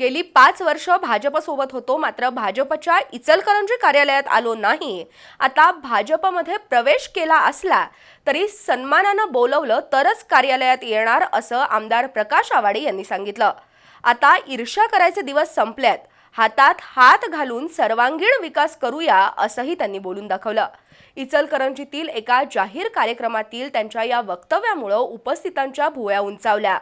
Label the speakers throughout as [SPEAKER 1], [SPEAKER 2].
[SPEAKER 1] गेली पाच वर्ष भाजपसोबत होतो मात्र भाजपच्या इचलकरंजी कार्यालयात आलो नाही. आता भाजपमध्ये प्रवेश केला असला तरी सन्मानानं बोलवलं तरच कार्यालयात येणार असं आमदार प्रकाश आवाडे यांनी सांगितलं. आता ईर्ष्या करायचे दिवस संपल्यात. हातात हात घालून सर्वांगीण विकास करूया असंही त्यांनी बोलून दाखवलं. इचलकरंजीतील एका जाहीर कार्यक्रमातील त्यांच्या या वक्तव्यामुळं उपस्थितांच्या भुवया उंचावल्या.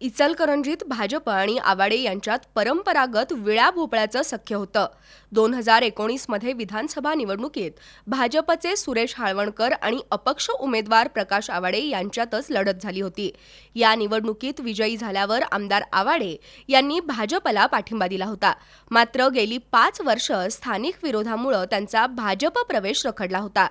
[SPEAKER 1] इचलकरंजीत भाजप आणि आवाडे यांच्यात परंपरागत विळा भोपळ्याचं सख्य होतं. दोन हजार एकोणीसमध्ये विधानसभा निवडणुकीत भाजपचे सुरेश हाळवणकर आणि अपक्ष उमेदवार प्रकाश आवाडे यांच्यातच लढत झाली होती. या निवडणुकीत विजयी झाल्यावर आमदार आवाडे यांनी भाजपला पाठिंबा दिला होता. मात्र गेली पाच वर्ष स्थानिक विरोधामुळं त्यांचा भाजप प्रवेश रखडला होता.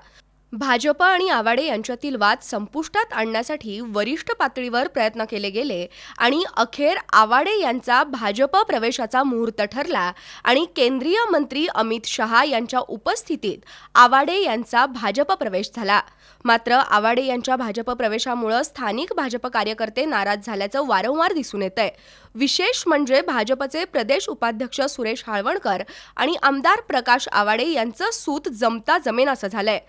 [SPEAKER 1] भाजप आणि आवाडे यांच्यातील वाद संपुष्टात आणण्यासाठी वरिष्ठ पातळीवर प्रयत्न केले गेले आणि अखेर आवाडे यांचा भाजप प्रवेशाचा मुहूर्त ठरला आणि केंद्रीय मंत्री अमित शहा यांच्या उपस्थितीत आवाडे यांचा भाजप प्रवेश झाला. मात्र आवाडे यांच्या भाजप प्रवेशामुळं स्थानिक भाजप कार्यकर्ते नाराज झाल्याचं वारंवार दिसून येत आहे विशेष म्हणजे भाजपचे प्रदेश उपाध्यक्ष सुरेश हाळवणकर आणि आमदार प्रकाश आवाडे यांचं सूत जमता जमेन असं झालंय.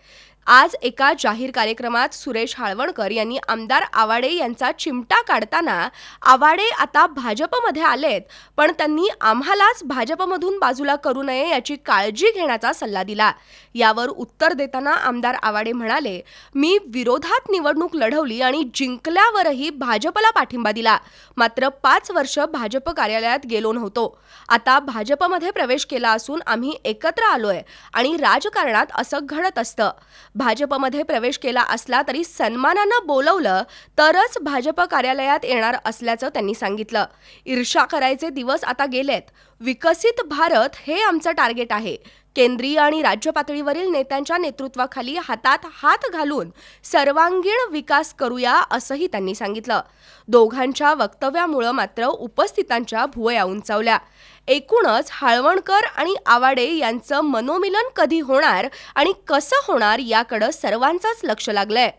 [SPEAKER 1] आज एका जाहीर कार्यक्रमात सुरेश हाळवणकर यांनी आमदार आवाडे यांचा चिमटा काढताना आवाडे आता भाजपमध्ये आलेत पण त्यांनी आम्हालाच भाजपमधून बाजूला करू नये याची काळजी घेण्याचा सल्ला दिला. यावर उत्तर देताना आमदार आवाडे म्हणाले मी विरोधात निवडणूक लढवली आणि जिंकल्यावरही भाजपला पाठिंबा दिला. मात्र पाच वर्ष भाजप कार्यालयात गेलो नव्हतो. आता भाजपमध्ये प्रवेश केला असून आम्ही एकत्र आलोय आणि राजकारणात असं घडत असतं. भाजपमध्ये प्रवेश केला असला तरी सन्मानानं बोलवलं तरच भाजप कार्यालयात येणार असल्याचं त्यांनी सांगितलं. ईर्षा करायचे दिवस आता गेलेत. विकसित भारत हे आमचं टार्गेट आहे. केंद्रीय आणि राज्य पातळीवरील नेत्यांच्या नेतृत्वाखाली हातात हात घालून सर्वांगीण विकास करूया असंही त्यांनी सांगितलं. दोघांच्या वक्तव्यामुळं मात्र उपस्थितांच्या भुवया उंचावल्या. एकूणच हाळवणकर आणि आवाडे यांचं मनोमिलन कधी होणार आणि कसं होणार याकडं सर्वांचंच लक्ष लागलंय.